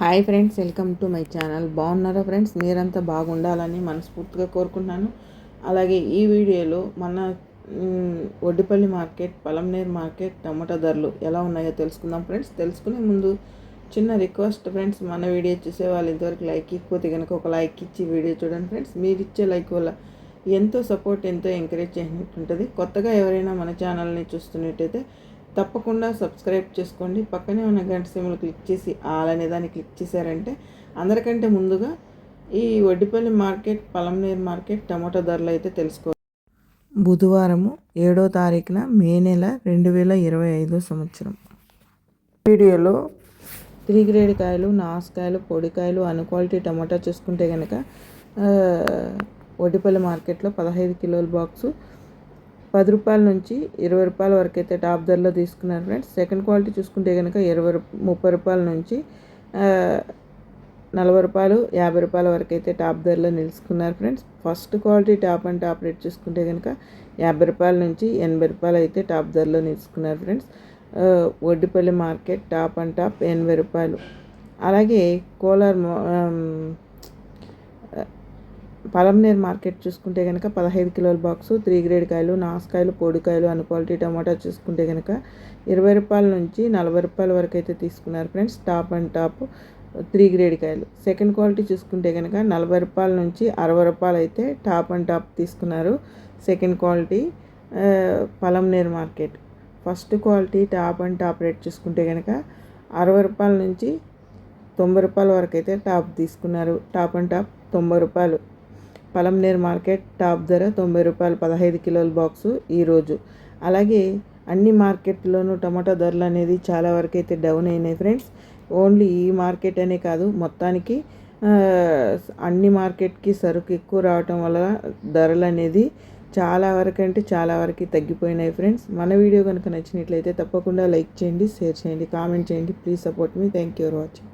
Hi friends welcome to my channel. బాగున్నారా friends? మీరంతా బాగుండాలని మనస్ఫూర్తిగా కోరుకుంటున్నాను. అలాగే ఈ వీడియోలో మన Oddipalli market Palamaner market tomato ధరలు ఎలా ఉన్నాయో తెలుసుకుందాం ఫ్రెండ్స్. తెలుసుకునే ముందు చిన్న రిక్వెస్ట్ ఫ్రెండ్స్ మన వీడియో చూసే వాళ్ళు ఇంతవరకు లైక్ ఇకపోతే కనుక ఒక లైక్ ఇచ్చి వీడియో చూడండి ఫ్రెండ్స్. మీరు ఇచ్చే లైక్ వల్ల ఎంతో సపోర్ట్ ఎంతో ఎంకరేజ్ చేసినట్టు ఉంటుంది కొత్తగా ఎవరైనా మన ఛానల్ని చూస్తున్నట్టయితే తప్పకుండా సబ్స్క్రైబ్ చేసుకోండి. పక్కనే ఉన్న గంట సిమ్లు క్లిక్ చేసి ఆల్ అనే దాన్ని క్లిక్ చేశారంటే అందరికంటే ముందుగా ఈ Vaddipalli market Palamaneru market tomato ధరలు అయితే తెలుసుకో బుధవారము ఏడో తారీఖున మే నెల రెండు వేల ఇరవై ఐదో సంవత్సరం. వీడియోలో త్రీ గ్రేడ్ కాయలు నాసుకాయలు పొడికాయలు అన్ క్వాలిటీ టమాటా చూసుకుంటే కనుక వడ్డిపల్లి మార్కెట్లో పదహైదు కిలోల బాక్సు పది రూపాయల నుంచి ఇరవై రూపాయల వరకు అయితే టాప్ ధరలో తీసుకున్నారు ఫ్రెండ్స్. సెకండ్ క్వాలిటీ చూసుకుంటే కనుక ఇరవై ముప్పై రూపాయల నుంచి నలభై రూపాయలు యాభై రూపాయల వరకు అయితే టాప్ ధరలో నిలుచుకున్నారు friends. First quality top and top rate చూసుకుంటే కనుక యాభై రూపాయల నుంచి ఎనభై రూపాయలు అయితే టాప్ ధరలో నిలుచుకున్నారు friends. Oddipalli Vaddipalli market top and top ఎనభై రూపాయలు. అలాగే కోలార్ పలంనేర్ మార్కెట్ చూసుకుంటే కనుక పదహైదు కిలోల బాక్సు త్రీ గ్రేడ్ కాయలు నాసుకాయలు పొడికాయలు అన్ క్వాలిటీ టమాటా చూసుకుంటే కనుక ఇరవై రూపాయల నుంచి నలభై రూపాయల వరకు అయితే తీసుకున్నారు friends. Top and top three grade కాయలు. సెకండ్ క్వాలిటీ చూసుకుంటే కనుక నలభై రూపాయల నుంచి అరవై రూపాయలు అయితే టాప్ అండ్ టాప్ తీసుకున్నారు సెకండ్ క్వాలిటీ ఆ, Palamaner market. First quality top and top rate చూసుకుంటే కనుక అరవై రూపాయల నుంచి తొంభై రూపాయల వరకు అయితే టాప్ తీసుకున్నారు. టాప్ అండ్ టాప్ తొంభై రూపాయలు. పలంనేర్ మార్కెట్ టాప్ ధర తొంభై రూపాయలు పదహైదు కిలోల బాక్సు ఈరోజు. అలాగే అన్ని మార్కెట్లోనూ టమాటా ధరలు అనేది చాలా వరకు అయితే డౌన్ అయినాయి ఫ్రెండ్స్. ఓన్లీ ఈ మార్కెట్ అనే కాదు మొత్తానికి అన్ని మార్కెట్కి సరుకు ఎక్కువ రావటం వల్ల ధరలు అనేది చాలా వరకు అంటే చాలా వరకు తగ్గిపోయినాయి ఫ్రెండ్స్. మన వీడియో కనుక నచ్చినట్లయితే తప్పకుండా లైక్ చేయండి షేర్ చేయండి కామెంట్ చేయండి. Please support me. Thank you for watching.